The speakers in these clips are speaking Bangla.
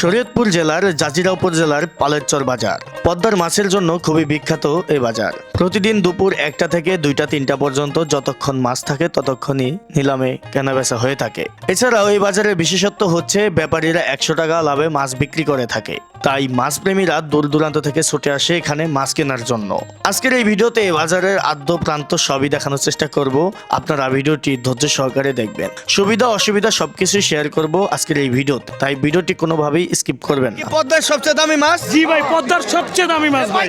শরীয়তপুর জেলার জাজিরা উপজেলার পালেরচর বাজার। পদ্মার মাছের জন্য খুবই বিখ্যাত এই বাজার। প্রতিদিন দুপুর একটা থেকে দুইটা তিনটা পর্যন্ত যতক্ষণ মাছ থাকে ততক্ষণই নিলামে কেনাবেচা হয়ে থাকে। এছাড়াও এই বাজারের বিশেষত্ব হচ্ছে ব্যাপারীরা একশো টাকা লাভে মাছ বিক্রি করে থাকে। তাই মাছ প্রেমীরা দূর দূরান্ত থেকে ছুটে আসে এখানে মাছ কেনার জন্য। আজকের এই ভিডিওতে এই বাজারের আদ্য প্রান্ত সবই দেখানোর চেষ্টা করব। আপনারা ভিডিওটি ধৈর্য সহকারে দেখবেন। সুবিধা অসুবিধা সবকিছু শেয়ার করব আজকের এই ভিডিওতে। তাই ভিডিওটি কোনোভাবেই স্কিপ করবেন না। পদ্মার সবচেয়ে দামি মাছ? জি ভাই পদ্মার সবচেয়ে দামি মাছ ভাই।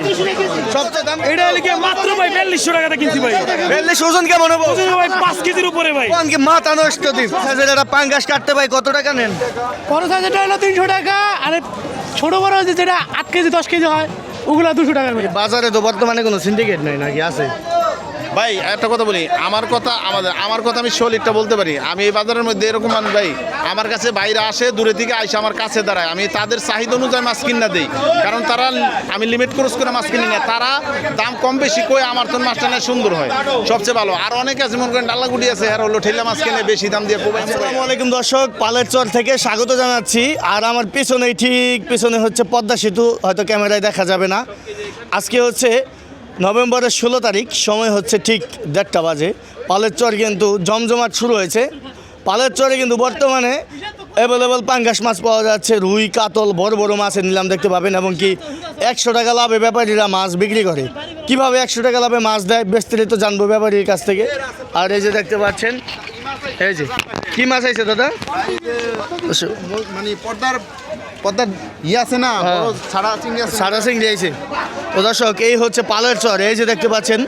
সবচেয়ে দামি এটা লিখে মাত্র ভাই বিয়াল্লিশশো টাকাতে কিনছি ভাই। বেললিশ ওজন কেমন হবে? ওজন ভাই পাঁচ কেজির উপরে ভাই। কোন কি মাথা নষ্ট দিন? একটা পাঙ্গাস কাটতে ভাই কত টাকা নেন? বড় সাইজেরটা হলো তিনশো টাকা আর ছোট বড় যে যেটা আট কেজি দশ কেজি হয় ওগুলা দুশো টাকার করে বাজারে তো বর্তমানে কোনো সিন্ডিকেট নাই নাকি? আছে। ভাই, একটা কথা বলি, আমার কথা, আমাদের, আমার কথা আমি সলিডটা বলতে পারি। আমি এই বাজারের মধ্যে এরকম মানুষ ভাই, আমার কাছে বাইরে আসে, দূরে থেকে আইসে আমার কাছে দাঁড়ায়। আমি তাদের চাহিদা অনুযায়ী মাছ কিনা দিই। কারণ তারা, আমি লিমিট ক্রস করে মাছ কিনি না। তারা দাম কম বেশি কই আমার তো মাছটা না সুন্দর হয়। সবচেয়ে ভালো। আর অনেকে আছে, মনে করেন ডাল্লাগুটি আছে আর হলো ঠেলা মাছ কিনে বেশি দাম দিয়ে আসসালামু আলাইকুম দর্শক, পালের চর থেকে স্বাগত জানাচ্ছি। আর আমার পিছনেই ঠিক পিছনে হচ্ছে পদ্মা সেতু, হয়তো ক্যামেরায় দেখা যাবে না। আজকে হচ্ছে নভেম্বরের ষোলো তারিখ সময় হচ্ছে ঠিক দেড়টা বাজে। পালের চর কিন্তু জমজমাট শুরু হয়েছে। পালের চরে কিন্তু বর্তমানে অ্যাভেলেবল পাঙ্গাস মাছ পাওয়া যাচ্ছে। রুই কাতল বড় বড় মাছের নিলাম দেখতে পাবেন এবং কি একশো টাকা লাভে ব্যাপারীরা মাছ বিক্রি করে। কীভাবে একশো টাকা লাভে মাছ দেয় বিস্তারিত জানব ব্যাপারীর কাছ থেকে। আর এই যে দেখতে পাচ্ছেন এই যে কি মাছ আছে দাদা? মানে পর্দার পর্দার ইয়ে আছে না হ্যাঁ। বড় ছাড়া চিংড়ি আছে। সারা সিং দিয়েছে তো দর্শক, এই হচ্ছে পালের চর। এই যে দেখতে পাচ্ছেন,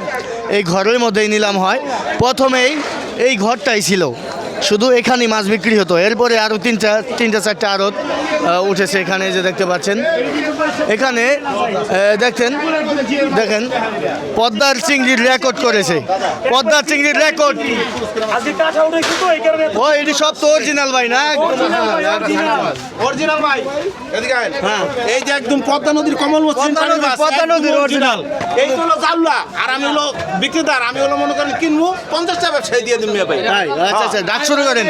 এই ঘরের মধ্যেই নিলাম হয়। প্রথমেই এই ঘরটাই ছিল। শুধু এখানেই মাছ বিক্রি হতো। এরপরে আরও তিনটা তিনটা চারটা আড়ত উঠেছে এখানে যে দেখতে পাচ্ছেন। এখানে দেখেন দেখেন পদ্মার চিংড়ির রেকর্ড করেছে। পদ্মার চিংড়ির রেকর্ড ও এটি সব তো অরিজিনাল ভাই না? অরিজিনাল ভাই। হ্যাঁ। এই যে একদম পদ্মা নদীর কমল পদ্মা নদীর original। এই হলো আর আমি হলো বিক্রেতার আমি হলো মনে করেন কিনবো পঞ্চাশটা ব্যবসায়ী দিয়ে দিন ভাই। আচ্ছা আচ্ছা ডাক শুরু করেন।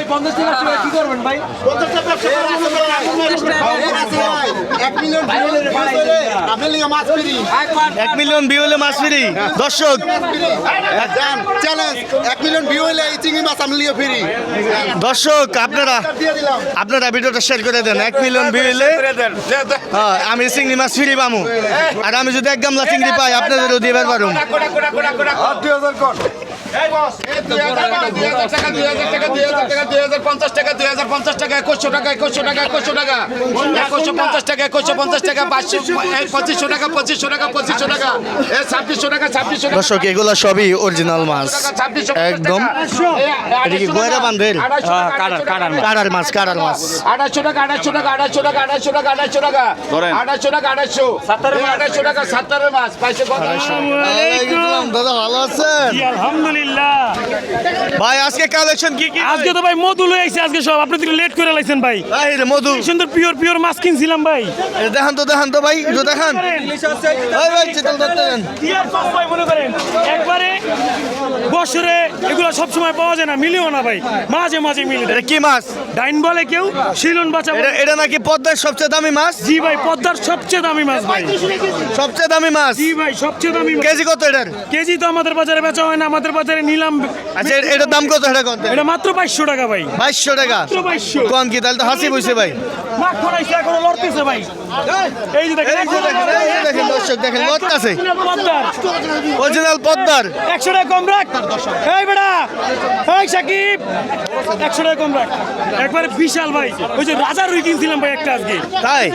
এক মিলিয়ন আপনি মাছ ফ্রি। হলে মাছ দর্শক এক মিলিয়ন ভিউ হলে এই চিংড়ি মাছ আমি লিগে ফ্রি। দর্শক আপনারা দিয়ে আপনারা ভিডিওটা শেয়ার করে দেন। এক মিলিয়ন ভিউ হলে হ্যাঁ, আমি চিংড়ি মাছ ফ্রি পামু আর আমি যদি এক গামলা চিংড়ি পাই আপনাদেরও দিবার পারুম পঞ্চাশ টাকা দুই হাজার পঞ্চাশ টাকা টাকা টাকা টাকা পঞ্চাশ টাকা পঞ্চাশ টাকা পঁচিশশো টাকা পঁচিশশো টাকা পঁচিশশো টাকা ছাব্বিশশো টাকা ছাব্বিশশো টাকা দর্শক এগুলো সবই অরিজিনাল মাছ। একদম। এটা কি গয়রা বান্ধের কাড়ার মাছ। কাড়ার মাছ আড়াইশো টাকা আড়াইশো টাকা আড়াইশো টাকা আড়াইশো টাকা আড়াইশো টাকা আড়াইশো টাকা আড়াইশো। আড়াইশো টাকা সাতারের মাছ পাইছে দাদা ভালো আছেন? জি, আলহামদুলিল্লাহ। ভাই আজকে কালেকশন কি কি? আজকে তো ভাই মধু লয়ে আইছে আজকে সব। আপনি তো লেট করে লাইছেন ভাই। এই রে মধু। সুন্দর পিওর পিওর মাছ কিনছিলাম ভাই। দেখান তো দেখান তো ভাই একটু দেখান। ওই ভাই চিতল ধরতে দেন। কি আর ভাই মনে করেন? একবারে বছরে এগুলো সব সময় পাওয়া যায় না মিলেও না ভাই। মাঝে মাঝে মিলে এটা কি মাছ? ডাইন বলে কেউ শিলন বাঁচা এটা এটা নাকি পদ্মার সবচেয়ে দামি মাছ? জি ভাই পদ্মার সবচেয়ে দামি মাছ ভাই। সবচেয়ে দামি মাছ? জি ভাই সবচেয়ে দামি কেজি কত এটার? কেজি তো আমাদের বাজারে বেচা হয় না আমাদের বাজারে নিলাম। আচ্ছা এটার দাম কত এটা কত এটা মাত্র বাইশশো টাকা ভাই। বাইশশো টাকা? মাত্র বাইশশো। কম কি তাহলে তো হাসি বইছে ভাই। লড়তেছে ভাই। এই যে দেখেন দেখেন দর্শক দেখেন লটকাছে অরিজিনাল পদ্মার। একশো টাকা কম রাখ। এই বেটা এই সাকিব। একশো টাকা কম রাখ। একবারে বিশাল ভাই। ওই যে রাজার রুই কিনছিলাম ভাই একটা আজকে। তাই?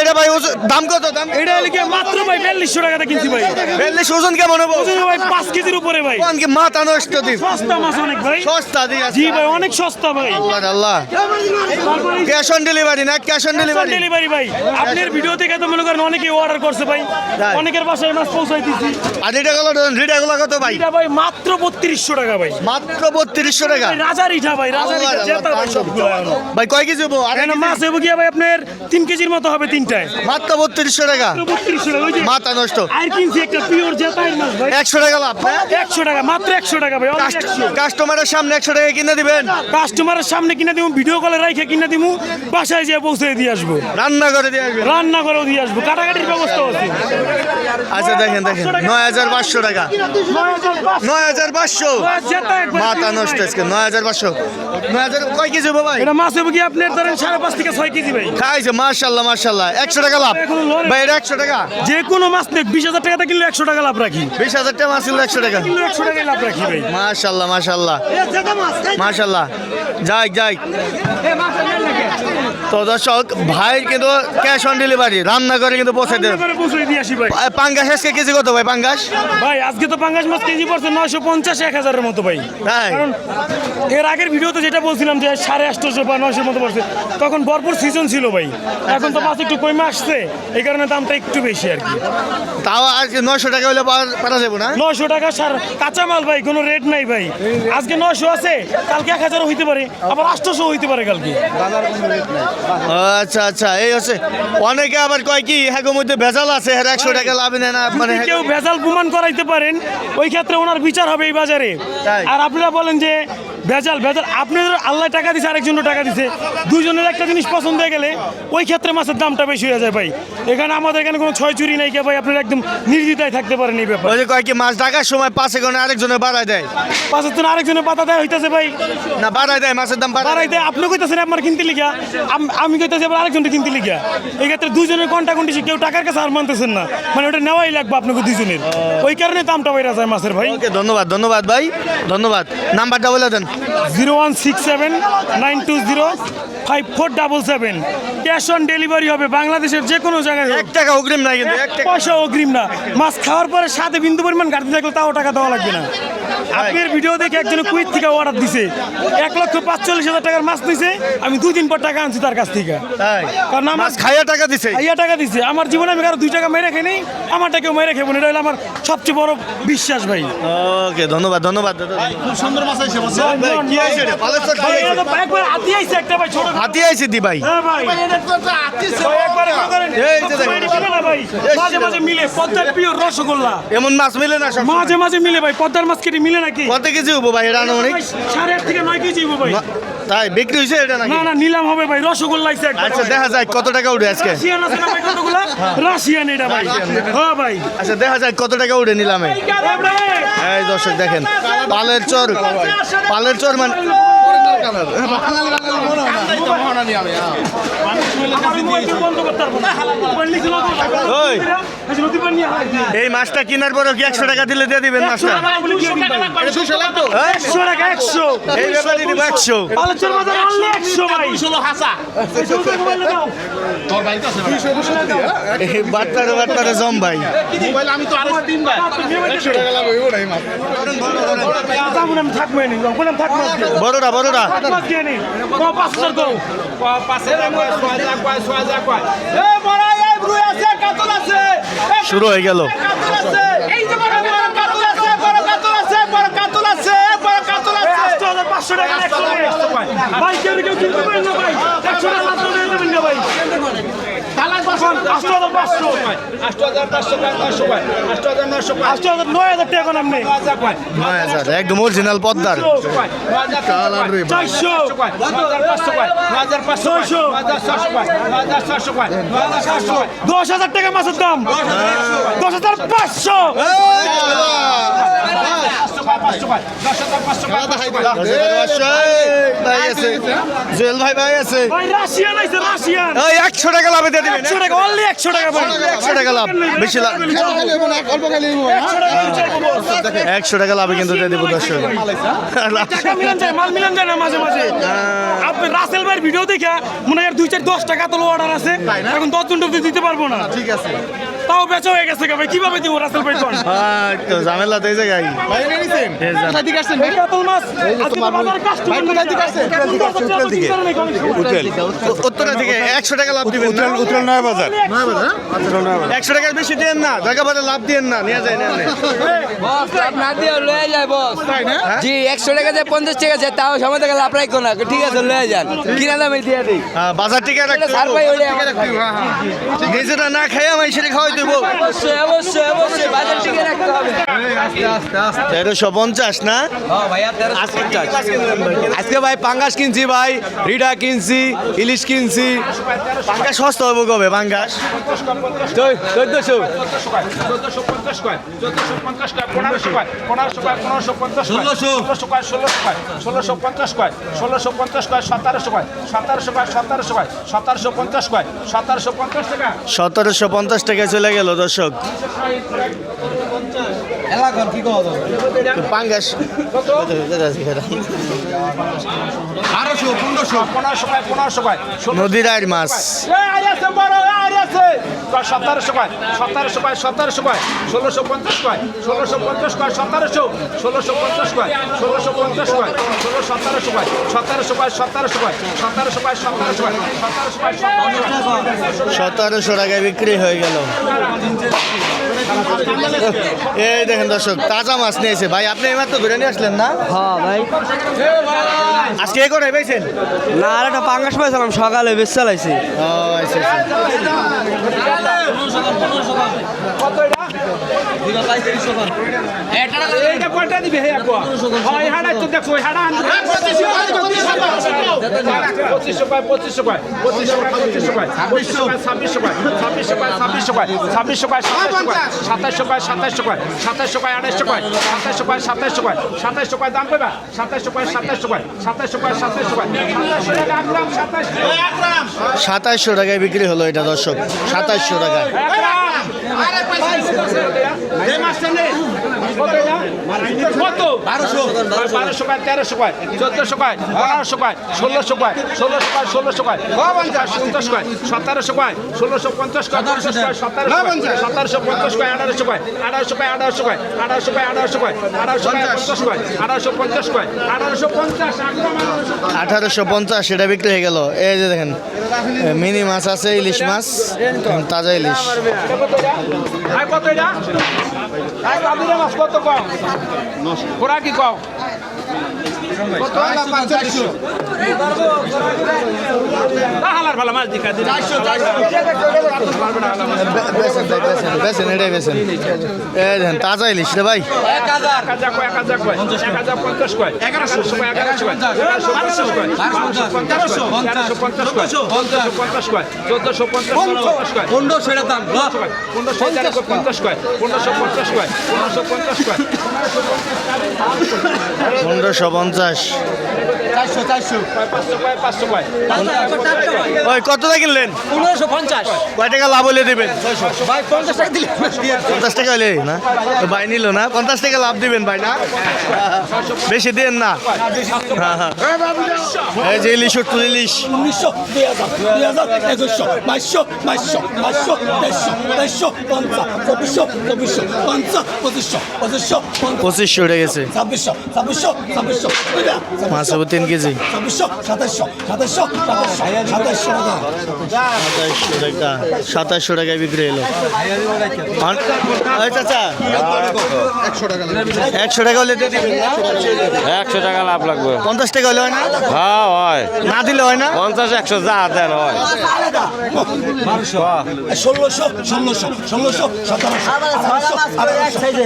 এটা ভাই দাম কত দাম এটা লিখে মাত্র ভাই বিয়াল্লিশশো টাকাতে কিনছি ভাই। বেললিশ ওজন কেমন হব? ওজন ভাই পাঁচ কেজির উপরে ভাই। মাথা নষ্ট দিন। সস্তা মাছ অনেক ভাই। সস্তা দিয়ে জি ভাই অনেক সস্তা ভাই। আল্লাহ আল্লাহ। ক্যাশ অন ডেলিভারি না ক্যাশ অন ডেলিভারি ডেলিভারি ভাই। আপনার ভিডিও থেকে তো মনে করেন অনেকে অর্ডার করছে ভাই। অনেকের বাসায় মাছ পৌঁছাই দিচ্ছি আর এটা গেল রিটা গুলো কত ভাই? এটা ভাই মাত্র বত্রিশশো টাকা ভাই। মাত্র বত্রিশশো টাকা। ভাই, রাজার ভাই রাজার আল্লাহ, জেতা ভাই সবগুলো ভাই কয় কেজি হব? আর এখানে মাছ হব গিয়া ভাই আপনার তিন কেজির মতো হবে তিনটায়। মাত্র বত্রিশশো টাকা। বত্রিশশো টাকা ওই মাথা নষ্ট। আর কিনছি একটা পিওর জেতাইয়ের মাছ ভাই। একশো টাকা লাভ হ্যাঁ? একশো টাকা মাত্র একশো টাকা ভাই কাস্টমারের সামনে একশো টাকা কিনে দিবেন। কাস্টমারের সামনে কিনে দিব ভিডিও কলে রাইখে কিনে দিব বাসায় যেয়ে পৌঁছে দিয়ে আসব। রান্না করে দিয়ে আসবেন। রান্না করেও দিয়ে আসব কাটাকাটির ব্যবস্থা আছে। আচ্ছা দেখেন দেখেন নয় হাজার পাঁচশো টাকা। নয় হাজার পাঁচশো। মাথা নষ্ট আজকে নয় হাজার পাঁচশো। নয় হাজার কয় কেজি ভাই? এটা মাছ হবে কি আপনার ধরেন সাড়ে পাঁচ থেকে ছয় কেজি ভাই। খাইছে মার্শাল্লাহ মার্শাল্লাহ একশো টাকা লাভ। ভাই এটা একশো টাকা? যে কোনো মাছ নেই বিশ হাজার টাকাতে কিনলে একশো টাকা লাভ রাখি। বিশ হাজার টাকা মাছ ছিল একশো টাকা। একশো টাকায় লাভ রাখি ভাই মাশাল্লাহ মাশাল্লাহ। মাশাল্লাহ। যাই যাই। তো দর্শক ভাই কিন্তু ক্যাশ অন ডেলিভারি রান্না করে কিন্তু পৌঁছে দেবে। পাঙ্গাস আজকে কেজি কত ভাই পাঙ্গাস? ভাই আজকে তো পাঙ্গাস মাছ কেজি পড়ছে নয়শো পঞ্চাশ এক হাজারের মতো ভাই? কারণ এর আগের ভিডিওতে যেটা বলছিলাম যে সাড়ে আটশোশো বা নয়শোর মতো পড়ছে তখন ভরপুর সিজন ছিল ভাই। এখন তো মাছ একটু কমে আসছে এই কারণে দামটা একটু বেশি আর কি। তাও আজকে নয়শো টাকা হলে পারা যাব না? নয়শো টাকা সার কাঁচা মাল ভাই কোনো রেট নাই ভাই। আজকে নয়শো আছে কালকে এক হাজারও হইতে পারে আবার আটশোশো হইতে পারে কালকে। আচ্ছা আচ্ছা এই হচ্ছে অনেকে আবার কয় কি হ্যাঁ মধ্যে ভেজাল আছে হ্যাঁ একশো টাকা লাভ নেয় না মানে কেউ ভেজাল প্রমাণ করাইতে পারেন ওই ক্ষেত্রে ওনার বিচার হবে এই বাজারে। আর আপনারা বলেন যে ভেজাল ভেজাল। আপনাদের আল্লাহ টাকা দিছে আরেকজনের টাকা দিছে। দুজনের একটা জিনিস পছন্দ হয়ে গেলে ওই ক্ষেত্রে মাছের দামটা বেশি হয়ে যায় ভাই। এখানে আমাদের এখানে কোনো ছয় চুরি নাই ভাই আপনারা একদম নির্দ্বিধায় থাকতে পারেন এই ব্যাপার। ওই কয় কি মাছ ডাকার সময় পাঁচে কোণে আরেকজনের বাড়ায় দেয়? পাশের জন্য আরেকজনের পাতা দেয় হইতেছে ভাই। না বাড়ায় দেয় মাছের দাম বাড়ায় দেয়। আপনি কইতেছেন আপনার কিনতে লিখা আম- কইতেছি আবার আরেকজনকে কিনতে লিখা এই ক্ষেত্রে দুজনের কন্টা কন্টি কেউ টাকার কাছে আর মানতেছেন না। মানে ওটা নেওয়াই লাগবে আপনাকে দুজনের ওই কারণে দামটা বাইরে যায় মাছের ভাই। ওকে ধন্যবাদ ধন্যবাদ ভাই ধন্যবাদ। নাম্বারটা বলে দেন। Zero one six seven nine two zero five four double seven. Cash on delivery হবে বাংলাদেশের যে কোনো জায়গায় এক টাকা অগ্রিম নাই কিন্তু পয়সা অগ্রিম না। মাছ খাওয়ার পরে সাথে বিন্দু পরিমাণ ঘাটতি থাকলে তাও টাকা দেওয়া লাগবে না। আপনার ভিডিও দেখে একজন কুইট থেকে অর্ডার দিছে। এক লক্ষ পাঁচচল্লিশ হাজার টাকার মাছ দিছে আমি দুই দিন পর টাকা আনছি তার কাছ থেকে। কারণ আমার খাইয়া টাকা দিছে? আইয়া টাকা দিছে। আমার জীবনে আমি কারও দুই টাকা মেরে খাই নেই আমারটা কেউ মেরে খাব এটা হলো আমার সবচেয়ে বড় বিশ্বাস ভাই। ওকে ধন্যবাদ ধন্যবাদ খুব সুন্দর মাছ আইছে কি ভাই, এটা তো একবার হাতি আইছে একটা ভাই ছোট হাতি আইছে দি ভাই। হ্যাঁ ভাই। ভাই, একবারে মনে করেন, এই যে দেখেন। ভাই মাঝে মাঝে মিলে পদ্মার প্রিয় রসগোল্লা। এমন মাছ মিলে না মাঝে মাঝে মিলে ভাই পদ্মার মাছ কেটে মিলে নাকি? কত কেজি হব ভাই এটা আনুমানিক? সাড়ে আট থেকে নয় কেজি হব ভাই। তাই বিক্রি হয়েছে এটা নাকি? না না নিলাম হবে ভাই রসগোল্লা আছে আচ্ছা দেখা যায় কত টাকা উঠে আজকে। রাশিয়ান আছে না ভাই কতগুলা? রাশিয়ান এটা ভাই। হ্যাঁ ভাই। আচ্ছা দেখা যায় কত টাকা উঠে নিলামে। এই দর্শক দেখেন পালের চর পালের চর মানে না। নিচে নতুন এই মাছটা কেনার পরেও কি একশো টাকা দিলে দিয়ে দিবেন মাছটা। হ্যাঁ? একশো। টাকা, একশো। এই ব্যাপারে দিব একশো। জম ভাই। আমি তো আরও তিন ভাই। বড়রা বড়রা। শুরু হয়ে গেল। ভাই, কেউ কেউ কিনতে পারেন না ভাই। একশো টাকা দেবেন না ভাই। একদম অরিজিনাল পদ্মার। দশ হাজার টাকা মাছের দাম। দশ হাজার পাঁচশো। জুয়েল ভাই ভাই আছে একশো টাকা লাভে দিয়ে দিবেন একশো টাকা অনলি একশো টাকা একশো টাকা লাভ বেশি লাভ একশো টাকা আমি চাইব বস। একশো টাকা লাভে কিন্তু দিয়ে দিব দর্শক আপনি রাসেল ভাইয়ের ভিডিও দেখে মনে হয় দুই চার দশ টাকা তো অর্ডার আছে এখন দশ জন দিতে পারব না ঠিক আছে তাও বেচা হয়ে গেছে ভাই কীভাবে দিব রাসেল ভাই কোন? হ্যাঁ, তো ঝামেলা তো এই জায়গায়। এই যা- এই কাতল মাছ। আজকে বাজারে কাস্টমার কোথায় থেকে আসছে। উত্তর উত্তরা থেকে একশো টাকা লাভ দিবেন না? উত্তর নয় বাজার। একশো টাকার বেশি দেন না জায়গা বাজার লাভ দিয়েন না নিয়ে যায় নেন বস না দিয়ে লয়ে যায় বস। জি একশো টাকা যায় পঞ্চাশ টাকা যায় তাও সময় থেকে লাভ রাখো না ঠিক আছে লয়ে যান। কিনা দামে দিয়ে দিই। বাজার টিকে রাখতে সার পাই হলে আমার নিজেরা না খাইয়া মাই সেটা খাওয়াই দেবো। অবশ্যই অবশ্যই অবশ্যই বাজার টিকে রাখতে হবে। তেরোশো পঞ্চাশ না? আজকে ভাই? পাঙ্গাস কিনছি ভাই রিডা কিনছি ইলিশ কিনছি। পাঙ্গাস সস্তা হবে কবে পাঙ্গাস? চোদ্দশো। ষোলোশো। পঞ্চাশ কয় ষোলোশো পঞ্চাশ কয় সতেরোশো কয় সতেরোশো কয় সতেরোশো কয় সতেরোশো পঞ্চাশ কয় সতেরোশো পঞ্চাশ টাকা। সতেরোশো পঞ্চাশ টাকায় চলে গেল দর্শক। পাঙ্গাস পনেরোশো কয় পনেরোশো কয় নদীর আয়ের মাছ সতেরোশো কয় সতেরোশো কয় সতেরোশো কয় ষোলোশো পঞ্চাশ কয় ষোলোশো পঞ্চাশ কয় সতেরোশো ষোলোশো পঞ্চাশ কয় ষোলোশো পঞ্চাশ কয় ষোলো সতেরোশো কয় সতেরোশো কয় সতেরোশো কয় সতেরোশো কয় সতেরোশো কয় সতেরোশো কয় সতেরোশো সতেরোশো টাকায় বিক্রি হয়ে গেল এই দেখেন দর্শক তাজা মাছ নিয়েছে। ভাই আপনি এবার তো ধরে নিয়ে আসলেন না? হ্যাঁ ভাই। আজকে এ করে পেয়েছেন না আর একটা পাঙ্গাস পাইছিলাম সকালে বেশ চালাইছি। ও আচ্ছা। আচ্ছা। এইটা কয়টা দিবে হে আপু হয় হাড়া তো দেখো হাড়া পঁচিশশো কয় পঁচিশশো কয় পঁচিশশো কয় পঁচিশশো কয় ছাব্বিশশো কয় ছাব্বিশশো কয় ছাব্বিশশো কয় ছাব্বিশশো কয় ছাব্বিশশো কয় সাতাশশো কয় সাতাশশো কয় সাতাশশো কয় আঠাশশো কয় সাতাশশো কয় সাতাশশো কয় সাতাশশো কয় দাম পাবা সাতাশশো কয় সাতাশশো কয় সাতাশশো কয় সাতাশশো কয় সাতাশশো টাকা একরাম সাতাশশো সাতাশশো টাকায় বিক্রি হলো এটা দর্শক সাতাশশো টাকায় আরে পয়সা যে মাস্টার নেই। কত? বারোশো। বারোশো কয় তেরোশো কয় চোদ্দশো কয় পনেরোশো কয় ষোলোশো কয় ষোলোশো কয় ষোলোশো কয় পঞ্চাশ কয় সতেরোশো কয় ষোলোশো পঞ্চাশ কয় পঞ্চাশ কয় সতেরোশো পঞ্চাশ। কয় আঠারোশো কয় আঠারোশো কয় আঠারোশো কয় আঠারোশো কয় আঠারোশো কয় আঠারোশো কয় পঞ্চাশ। কয় আঠারোশো পঞ্চাশ কয় আঠারোশো পঞ্চাশ আঠারোশো পঞ্চাশ। এটা বিক্রি হয়ে গেল। এই যে দেখেন মিনি মাছ আছে ইলিশ মাছ তাজা ইলিশ। এটা? কত? কম খোরা কি কম হালার ভালো মাছ দেখা দিন বেছেন ভাই, বেছেন বেছেন এটাই বেছেন এই দেখেন তাজা ইলিশ রে ভাই। পঞ্চাশ চোদ্দশো। কয়? পনেরোশো পঞ্চাশ কয়? পনেরোশো পঞ্চাশ। পঞ্চাশ ওই কিনলেন? পনেরোশো পঞ্চাশ। কয় টাকা লাভ হলে দেবেন? পঞ্চাশ টাকা দিলে পঞ্চাশ টাকা হলে না? তো ভাই নিল না? পঞ্চাশ টাকা লাভ দিবেন ভাই না? বেশি দেন না? হ্যাঁ হ্যাঁ। এই যে ইলিশ উঠল ইলিশ। উনিশশো দুই হাজার দুই হাজার একুশশো বাইশশো বাইশশো বাইশশো তেইশশো তেইশশো পঞ্চাশ চব্বিশশো চব্বিশশো পঞ্চাশ পঁচিশশো পঁচিশশো পঁচিশশো উঠে গেছে। ছাব্বিশশো ছাব্বিশশো ছাব্বিশশো হবে তিন কেজি। সাতাশশো সাতাশশো সাতাশশো সাতাশশো টাকা। সাতাশশো টাকায় বিক্রি হলো। চাচা একশো টাকা হলে দিয়ে দিবেন না? একশো টাকা লাভ লাগবে। পঞ্চাশ টাকা হলে হয় না? হ্যাঁ হয়। না দিলে হয় না? পঞ্চাশ একশো যা দেন হয়। ষোলোশো ষোলোশো ষোলোশো সতেরোশো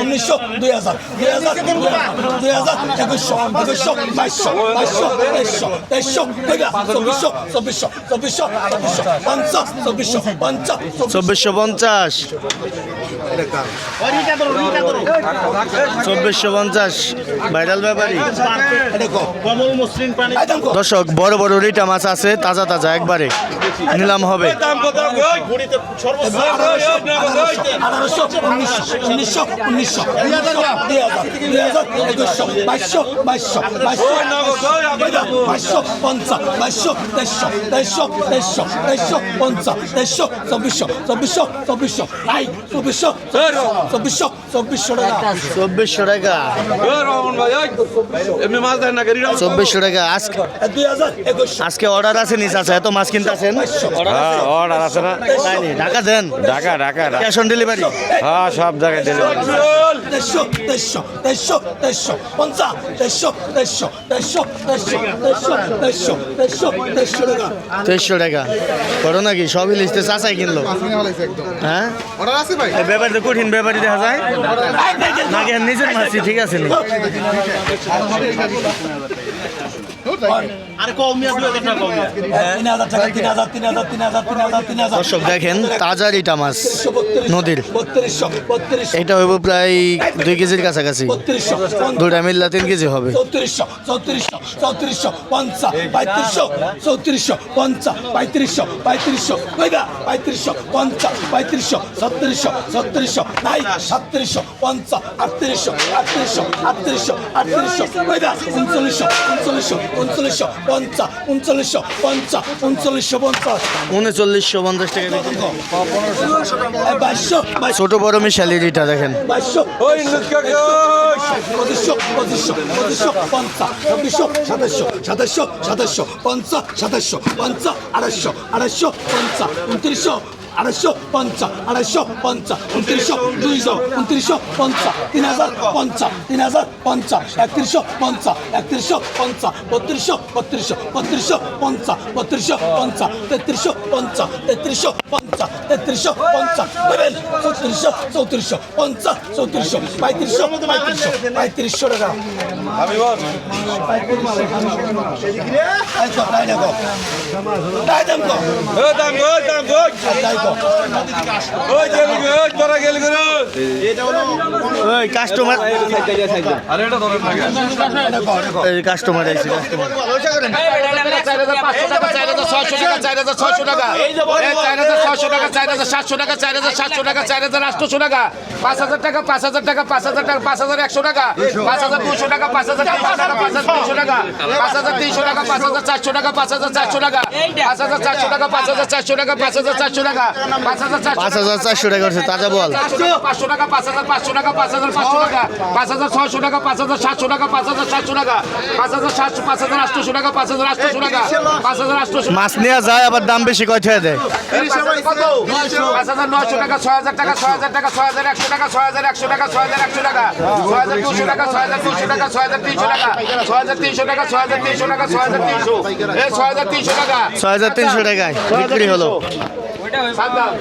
উনিশশো দুই হাজার দুই হাজার দুই হাজার একুশশো একুশশো বাইশশো বাইশশো তেইশশো তেইশশো চব্বিশশো চব্বিশশো চব্বিশশো চব্বিশশো পঞ্চাশ। চব্বিশশো পঞ্চাশ। চব্বিশশো পঞ্চাশ চব্বিশশো পঞ্চাশ ভাইরাল ব্যাপারী। দর্শক বড় বড় রিটা মাছ আছে তাজা তাজা একবারে নিলাম হবে। আঠারোশো উনিশশো উনিশশো উনিশশো দুই হাজার দুই হাজার দুই হাজার একুশশো বাইশশো বাইশশো বাইশশো বাইশশো পঞ্চাশ বাইশশো তেইশশো তেইশশো তেইশশো তেইশশো পঞ্চাশ তেইশশো চব্বিশশো চব্বিশশো চব্বিশশো আই চব্বিশশো চব্বিশশো চব্বিশশো টাকা চব্বিশশো টাকা এমনি মাছ দেন না চব্বিশশো টাকা আজকে আজকে অর্ডার আছে নিস আছে এত মাছ কিনতে আছেন হ্যাঁ অর্ডার আছে না ঢাকা দেন Dhaka Dhaka Dhaka. Cash on delivery হ্যাঁ সব জায়গায় ডেলিভারি তেইশশো পঞ্চাশ তেইশশো তেইশশো তেইশশো দেড়শো দেড়শো দেড়শো দেড়শো টাকা তেইশশো টাকা করো নাকি সবই লিস্টে চাচাই কিনলো হ্যাঁ ব্যাপারে তো কঠিন ব্যাপারই দেখা যায় নাকি নিজের মাছি ঠিক আছে নি হাজার দর্শক দেখেন তাজা রিটা মাছ নদীর। এটা হইব প্রায় দুই কেজির কাছাকাছি। দুটা মিললা তিন কেজি হবে। চৌত্রিশশো চৌত্রিশশো চৌত্রিশশো পঞ্চা পঁয়ত্রিশশো চৌত্রিশশো পঞ্চা পঁয়ত্রিশশো পঁয়ত্রিশশো কইবা পঁয়ত্রিশশো পঞ্চা পঁয়ত্রিশশো ছত্রিশশো ছত্রিশশো নাই সাতত্রিশশো পঞ্চা আটত্রিশশো আটত্রিশশো আটত্রিশশো আটত্রিশশো কইবা উনচল্লিশশো উনচল্লিশশো উনচল্লিশশো উনচল্লিশশো উনচল্লিশশো পঞ্চাশ উনচল্লিশশো পঞ্চাশ টাকা বিক্রি। বাইশশো বাইশশো ছোট বড় মিশালি রিটা দেখেন বাইশশো পঁচিশশো পঁচিশশো পঁচিশশো পঞ্চাশ ছাব্বিশশো সাতাশশো সাতাশশো সাতাশশো পঞ্চাশ সাতাশশো পঞ্চাশ আড়াইশো আড়াইশো পঞ্চাশ উনত্রিশশো আড়াইশো পঞ্চা আড়াইশো পঞ্চা উনত্রিশশো দুইশো উনত্রিশশো পঞ্চা তিন হাজার পঞ্চা তিন হাজার পঞ্চা একত্রিশশো পঞ্চা একত্রিশশো পঞ্চা বত্রিশশো বত্রিশশো বত্রিশশো পঞ্চা বত্রিশশো পঞ্চা তেত্রিশশো পঞ্চা তেত্রিশশো পঞ্চা তেত্রিশশো পঞ্চা দেবেন চৌত্রিশশো চৌত্রিশশো পঞ্চা চৌত্রিশশো পঁয়ত্রিশশো পঁয়ত্রিশশো পঁয়ত্রিশশো টাকা। দেখো। তাই দেখো ওই কাস্টমার কাস্টমার আইছে কাস্টমার চার হাজার পাঁচশো টাকা চার হাজার ছয়শো টাকা চার হাজার ছয়শো টাকা এই চার হাজার ছয়শো টাকা চার হাজার সাতশো টাকা চার হাজার সাতশো টাকা চার হাজার আটশো টাকা পাঁচ হাজার টাকা পাঁচ হাজার টাকা পাঁচ হাজার টাকা পাঁচ হাজার একশো টাকা পাঁচ হাজার দুশো টাকা পাঁচ হাজার টাকা পাঁচ হাজার টাকা পাঁচ হাজার তিনশো টাকা পাঁচ হাজার চারশো টাকা পাঁচ হাজার চারশো টাকা পাঁচ হাজার চারশো টাকা পাঁচ হাজার চারশো টাকা পাঁচ হাজার চারশো টাকা পাঁচ হাজার চারশো পাঁচ হাজার চারশো টাকা তাজা বল পাঁচশো টাকা পাঁচ হাজার পাঁচশো টাকা পাঁচ হাজার পাঁচশো টাকা পাঁচ হাজার ছয়শো টাকা পাঁচ হাজার সাতশো টাকা পাঁচ হাজার সাতশো টাকা পাঁচ হাজার সাতশো পাঁচ হাজার আটশোশো টাকা পাঁচ হাজার আটশোশো টাকা পাঁচ হাজার আটশোশো মাছ নেওয়া যায় আবার দাম বেশি কয় দেয় পাঁচ হাজার নয়শো টাকা ছয় হাজার টাকা ছয় হাজার টাকা ছয় হাজার একশো টাকা ছয় হাজার একশো টাকা ছয় হাজার একশো টাকা ছয় হাজার দুশো টাকা ছয় হাজার দুশো টাকা ছয় হাজার তিনশো টাকা ছয় হাজার তিনশো টাকা ছয় হাজার তিনশো টাকা ছয় হাজার তিনশো ছয় হাজার তিনশো টাকা ছয় হাজার তিনশো টাকায় বিক্রি হলো সাত দাম